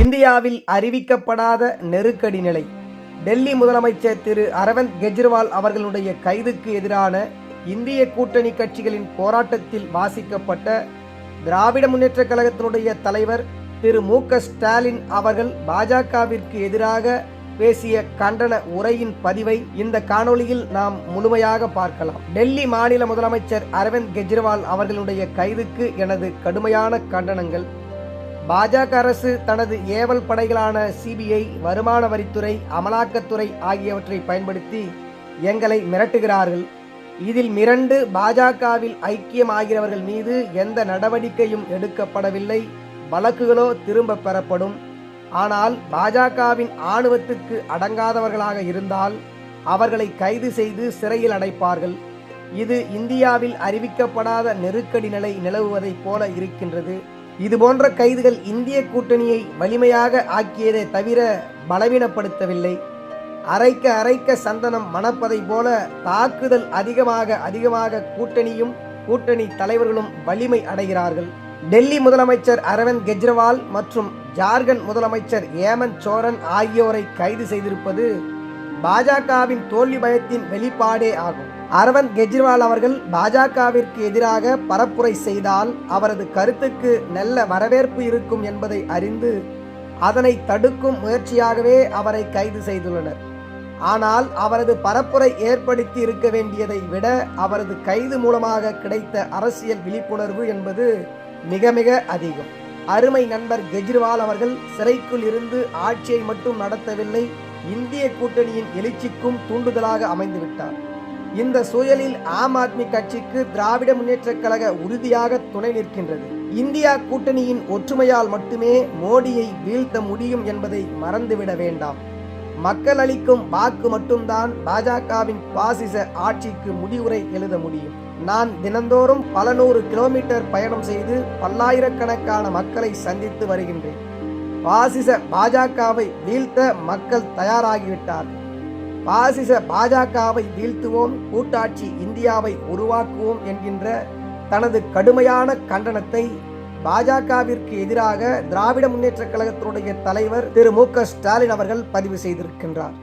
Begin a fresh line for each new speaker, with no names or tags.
இந்தியாவில் அறிவிக்கப்படாத நெருக்கடி நிலை. டெல்லி முதலமைச்சர் திரு அரவிந்த் கெஜ்ரிவால் அவர்களுடைய கைதுக்கு எதிரான இந்திய கூட்டணி கட்சிகளின் போராட்டத்தில் வாசிக்கப்பட்ட திராவிட முன்னேற்ற கழகத்தினுடைய தலைவர் திரு மு க ஸ்டாலின் அவர்கள் பாஜகவிற்கு எதிராக பேசிய கண்டன உரையின் பதிவை இந்த காணொளியில் நாம் முழுமையாக பார்க்கலாம். டெல்லி மாநில முதலமைச்சர் அரவிந்த் கெஜ்ரிவால் அவர்களுடைய கைதுக்கு எனது கடுமையான கண்டனங்கள். பாஜக அரசு தனது ஏவல் படைகளான சிபிஐ வருமான வரித்துறை அமலாக்கத்துறை ஆகியவற்றை பயன்படுத்தி எங்களை மிரட்டுகிறார்கள். இதில் மிரண்டு பாஜகவில் ஐக்கியமாகிறவர்கள் மீது எந்த நடவடிக்கையும் எடுக்கப்படவில்லை. வழக்குகளோ திரும்ப பெறப்படும். ஆனால் பாஜகவின் ஆணவத்துக்கு அடங்காதவர்களாக இருந்தால் அவர்களை கைது செய்து சிறையில் அடைப்பார்கள். இது இந்தியாவில் அறிவிக்கப்படாத நெருக்கடி நிலை நிலவுவதைப் போல இருக்கின்றது. இது போன்ற கைதுகள் இந்திய கூட்டணியை வலிமையாக ஆக்கியதே தவிர பலவீனப்படுத்தவில்லை. அரைக்க அரைக்க சந்தனம் மணப்பதை போல தாக்குதல் அதிகமாக அதிகமாக கூட்டணியும் கூட்டணி தலைவர்களும் வலிமை அடைகிறார்கள். டெல்லி முதலமைச்சர் அரவிந்த் கெஜ்ரிவால் மற்றும் ஜார்க்கண்ட் முதலமைச்சர் ஏமந்த் சோரன் ஆகியோரை கைது செய்திருப்பது பாஜகவின் தோல்வி பயத்தின் வெளிப்பாடே ஆகும். அரவிந்த் கெஜ்ரிவால் அவர்கள் பாஜகவிற்கு எதிராக பரப்புரை செய்தால் அவரது கருத்துக்கு நல்ல வரவேற்பு இருக்கும் என்பதை அறிந்து அதனை தடுக்கும் முயற்சியாகவே அவரை கைது செய்துள்ளனர். ஆனால் அவரது பரப்புரை ஏற்படுத்தி இருக்க வேண்டியதை விட அவரது கைது மூலமாக கிடைத்த அரசியல் விழிப்புணர்வு என்பது மிக மிக அதிகம். அருமை நண்பர் கெஜ்ரிவால் அவர்கள் சிறைக்குள் இருந்து ஆட்சியை மட்டும் நடத்தவில்லை இந்திய கூட்டணியின் எழுச்சிக்கும் தூண்டுதலாக அமைந்துவிட்டார். இந்த சூழலில் ஆம் ஆத்மி கட்சிக்கு திராவிட முன்னேற்றக் கழக உறுதியாக துணை நிற்கின்றது. இந்தியா கூட்டணியின் ஒற்றுமையால் மட்டுமே மோடியை வீழ்த்த முடியும் என்பதை மறந்துவிட வேண்டாம். மக்கள் அளிக்கும் வாக்கு மட்டும்தான் பாஜகவின் பாசிச ஆட்சிக்கு முடிவுரை எழுத முடியும். நான் தினந்தோறும் பல நூறு கிலோமீட்டர் பயணம் செய்து பல்லாயிரக்கணக்கான மக்களை சந்தித்து வருகின்றேன். பாசிச பாஜகவை வீழ்த்த மக்கள் தயாராகிவிட்டார்கள். பாசிச பாஜகவை வீழ்த்துவோம் கூட்டாட்சி இந்தியாவை உருவாக்குவோம் என்கின்ற தனது கடுமையான கண்டனத்தை பாஜகவிற்கு எதிராக திராவிட முன்னேற்றக் கழகத்தினுடைய தலைவர் திரு மு க ஸ்டாலின் அவர்கள் பதிவு செய்திருக்கின்றார்.